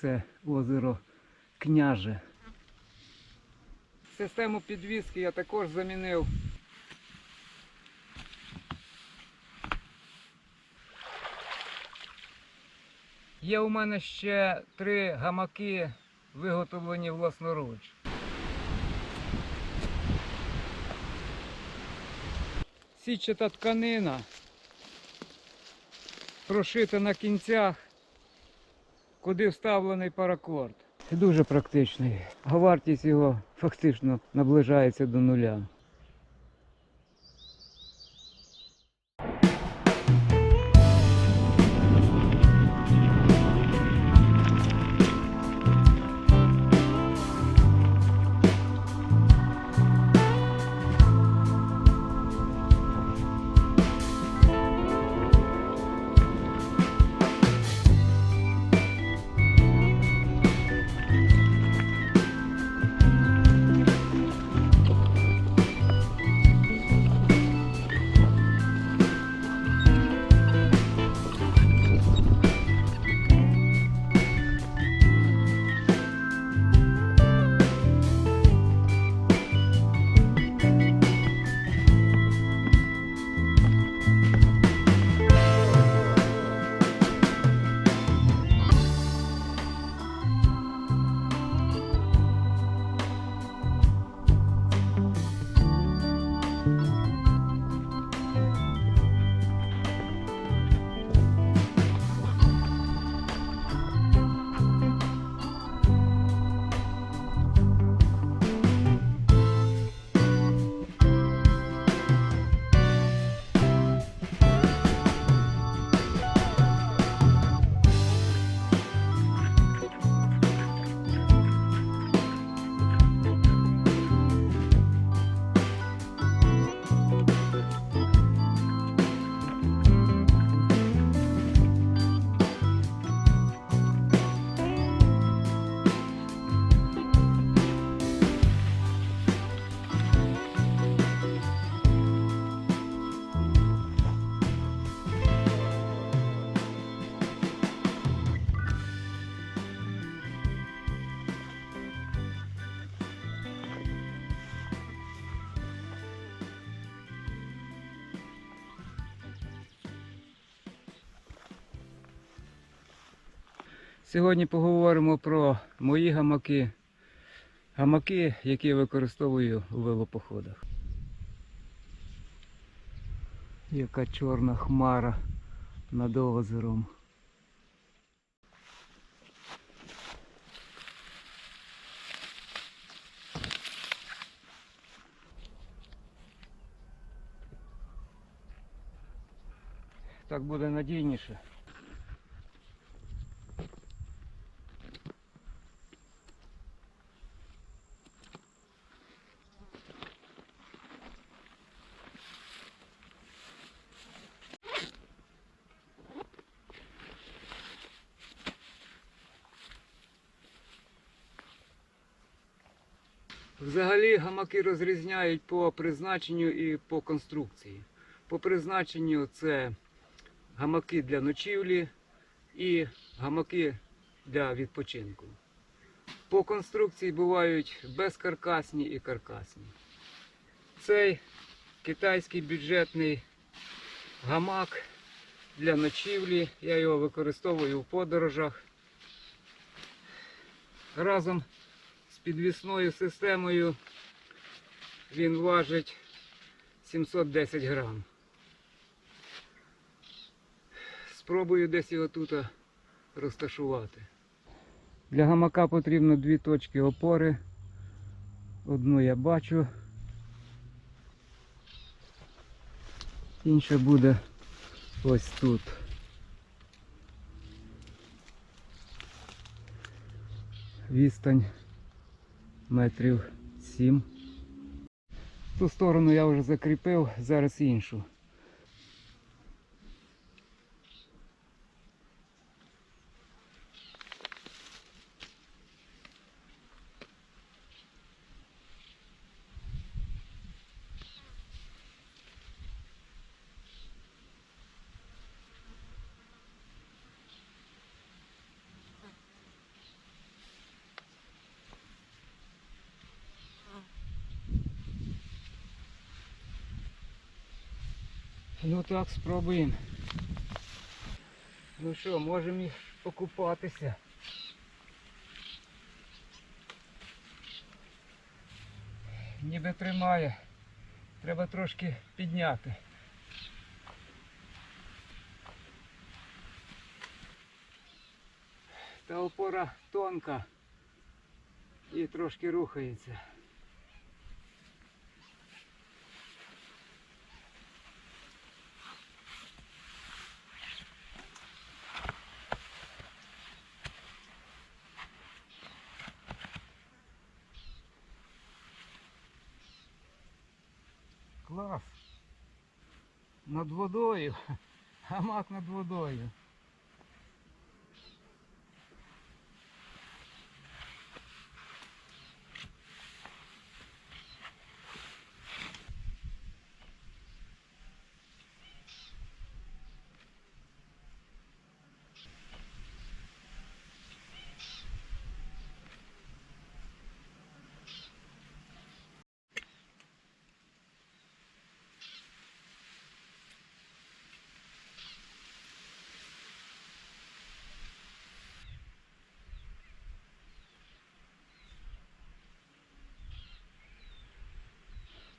Це озеро Княже. Систему підвіски я також замінив. Є у мене ще три гамаки, виготовлені власноруч. Січата тканина, прошита на кінцях, куди вставлений паракорд. Дуже практичний, вартість його фактично наближається до нуля. Сьогодні поговоримо про мої гамаки. Гамаки, які я використовую у велопоходах. Яка чорна хмара над озером. Так буде надійніше. Взагалі гамаки розрізняють по призначенню і по конструкції. По призначенню це гамаки для ночівлі і гамаки для відпочинку. По конструкції бувають безкаркасні і каркасні. Цей китайський бюджетний гамак для ночівлі. Я його використовую в подорожах. Разом підвісною системою він важить 710 грам. Спробую десь його тут розташувати. Для гамака потрібно дві точки опори. Одну я бачу. Інша буде ось тут. Відстань метрів 7. Ту сторону я вже закріпив, зараз іншу. Ну так, спробуємо. Ну що, можемо і покупатися. Ніби тримає. Треба трошки підняти. Та опора тонка і трошки рухається. Над водою. Гамак над водою.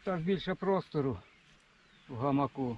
Так більше простору в гамаку.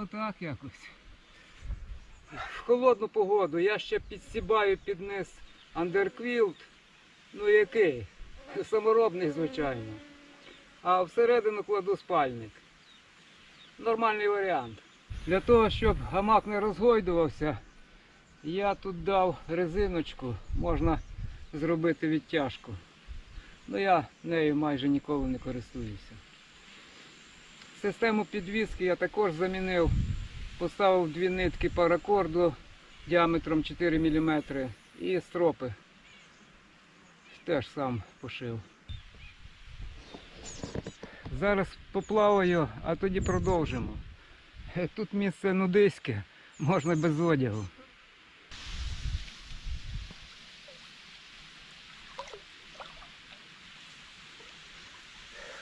Ну так якось. В холодну погоду я ще підсібаю під низ андерквілт. Ну який? Саморобний, звичайно. А всередину кладу спальник. Нормальний варіант. Для того, щоб гамак не розгойдувався, я тут дав резиночку, можна зробити відтяжку. Ну я нею майже ніколи не користуюся. Систему підвіски я також замінив. Поставив дві нитки паракорду діаметром 4 мм і стропи. Теж сам пошив. Зараз поплаваю, а тоді продовжимо. Е, Тут місце нудиське, можна без одягу.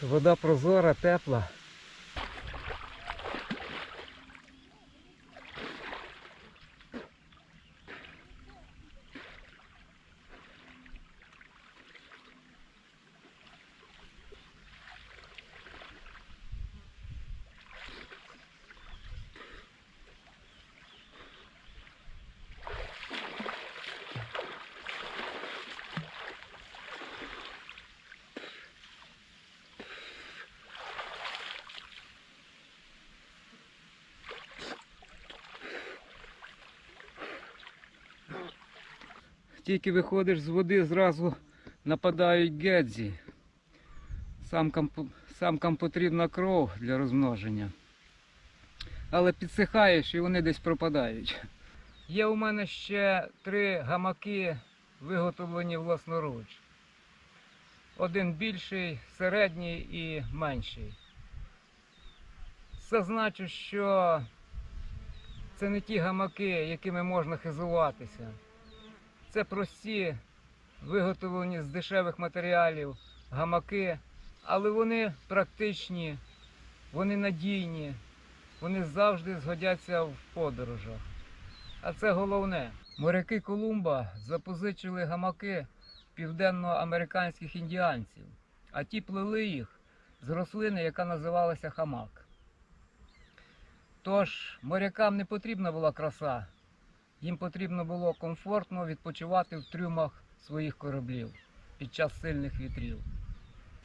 Вода прозора, тепла. Тільки виходиш з води, зразу нападають гедзі. Самкам, самкам потрібна кров для розмноження. Але підсихаєш і вони десь пропадають. Є у мене ще три гамаки, виготовлені власноруч. Один більший, середній і менший. Зазначу, що це не ті гамаки, якими можна хизуватися. Це прості, виготовлені з дешевих матеріалів гамаки, але вони практичні, вони надійні, вони завжди згодяться в подорожах. А це головне. Моряки Колумба запозичили гамаки південноамериканських індіанців, а ті плели їх з рослини, яка називалася хамак. Тож морякам не потрібна була краса, їм потрібно було комфортно відпочивати в трюмах своїх кораблів під час сильних вітрів.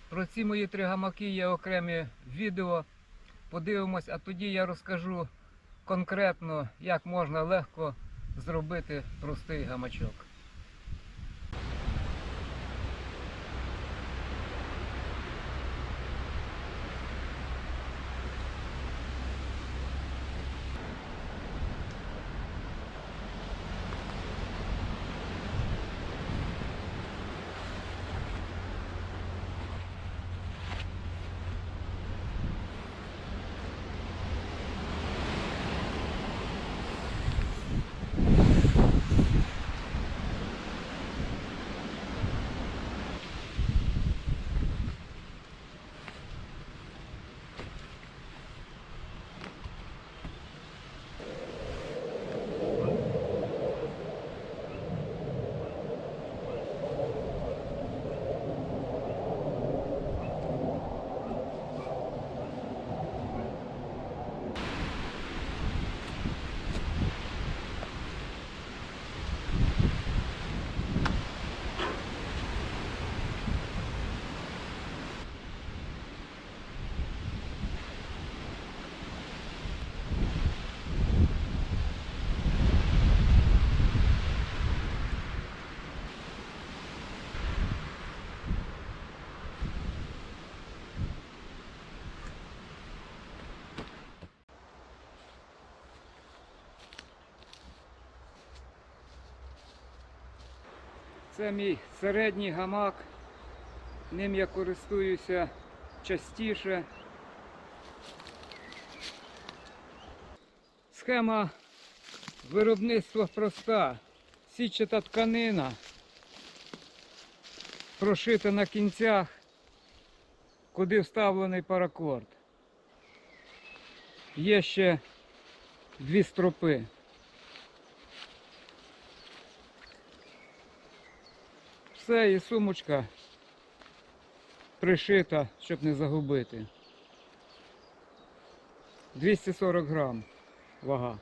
Про ці мої три гамаки є окремі відео. Подивимось, а тоді я розкажу конкретно, як можна легко зробити простий гамачок. Це мій середній гамак. Ним я користуюся частіше. Схема виробництва проста. Січата тканина, прошита на кінцях, куди вставлений паракорд. Є ще дві стропи. Все, і сумочка пришита, щоб не загубити. 240 грам вага.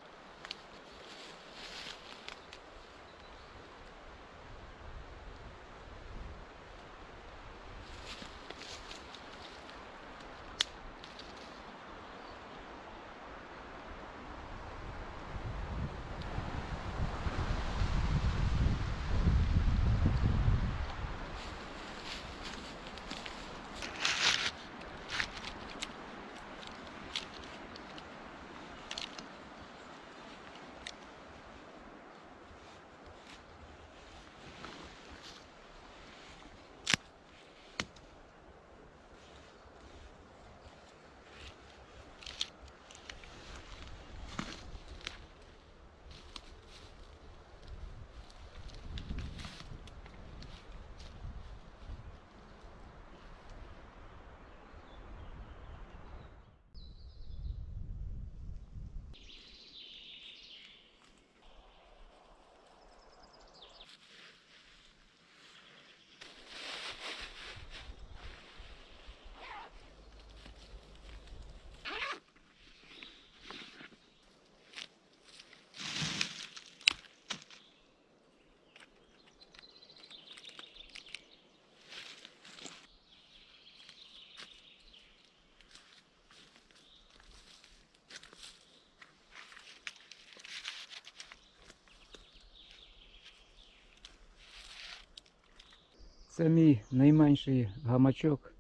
Це мій найменший гамачок,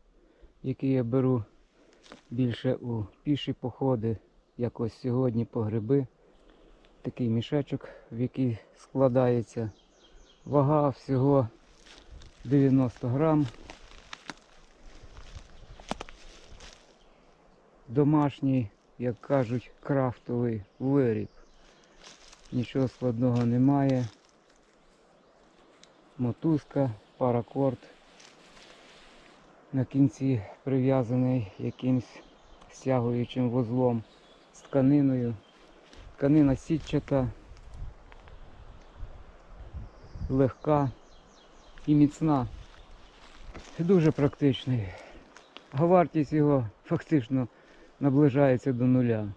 який я беру більше у піші походи, як ось сьогодні по гриби. Такий мішечок, в який складається. Вага всього 90 грам. Домашній, як кажуть, крафтовий виріб. Нічого складного немає. Мотузка, паракорд. На кінці прив'язаний якимсь стягуючим вузлом. з тканиною. Тканина сітчата, легка і міцна. Дуже практичний. Вартість його фактично наближається до нуля.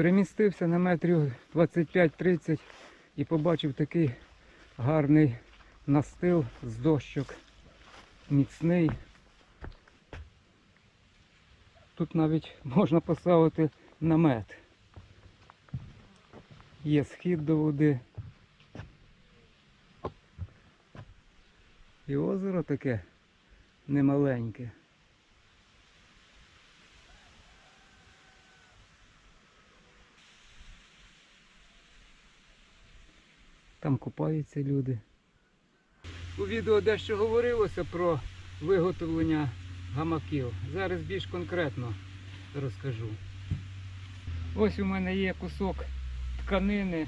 Перемістився на метрів 25-30 і побачив такий гарний настил з дощок, міцний. Тут навіть можна поставити намет. Є схід до води. І озеро таке немаленьке. Там купаються люди. У відео дещо говорилося про виготовлення гамаків. Зараз більш конкретно розкажу. Ось у мене є кусок тканини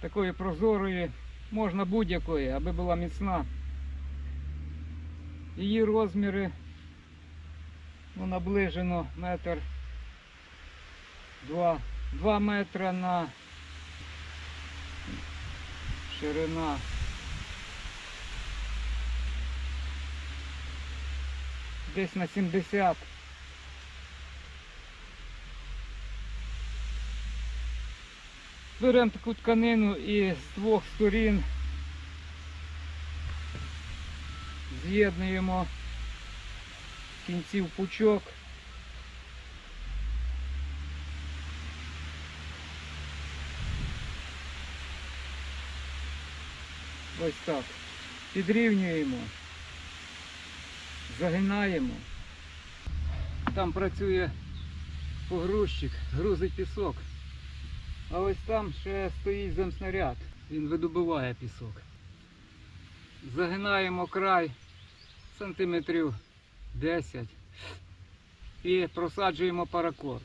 такої прозорої, можна будь-якої, аби була міцна. Її розміри ну, наближено метр два, два метра на ширина. Десь на 70. Беремо таку тканину і з двох сторін з'єднуємо кінців пучок. Ось так. Підрівнюємо, загинаємо. Там працює погрузчик, грузить пісок. А ось там ще стоїть земснаряд. Він видобуває пісок. Загинаємо край сантиметрів 10 і просаджуємо паракорд.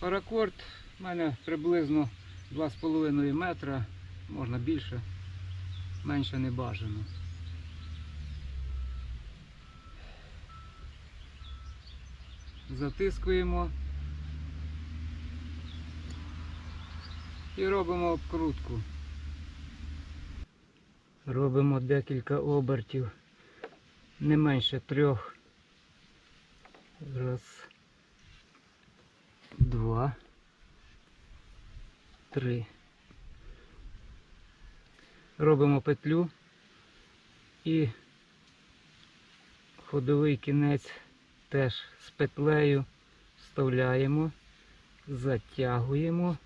Паракорд в мене приблизно 2,5 метра, можна більше, менше не бажано. Затискуємо і робимо обкрутку. Робимо декілька обертів, не менше трьох. Раз, два, три. Робимо петлю і ходовий кінець теж з петлею вставляємо, затягуємо.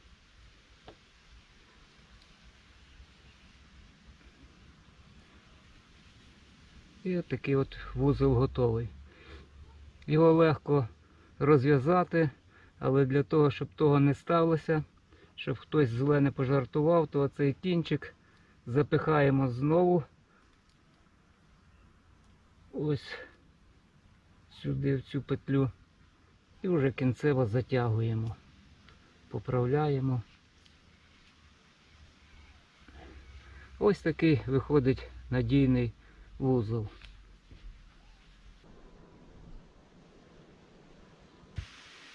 І от такий от вузол готовий. Його легко розв'язати, але для того, щоб того не сталося, щоб хтось зле не пожартував, то цей кінчик запихаємо знову ось сюди в цю петлю і вже кінцево затягуємо, поправляємо. Ось такий виходить надійний вузол.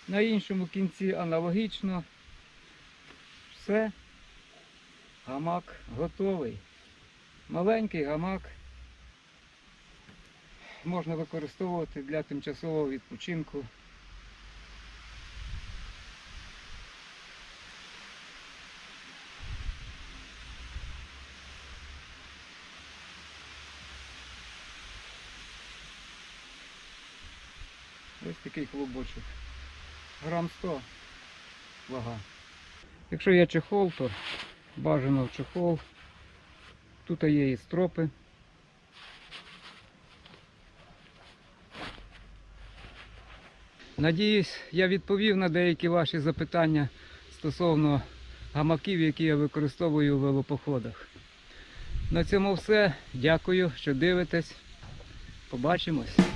На іншому кінці аналогічно. Все. Гамак готовий. Маленький гамак можна використовувати для тимчасового відпочинку. Ось такий клубочок. Грам 100 вага. Якщо є чехол, то бажано в чехол. Тут є і стропи. Надіюсь, я відповів на деякі ваші запитання стосовно гамаків, які я використовую у велопоходах. На цьому все. Дякую, що дивитесь. Побачимось.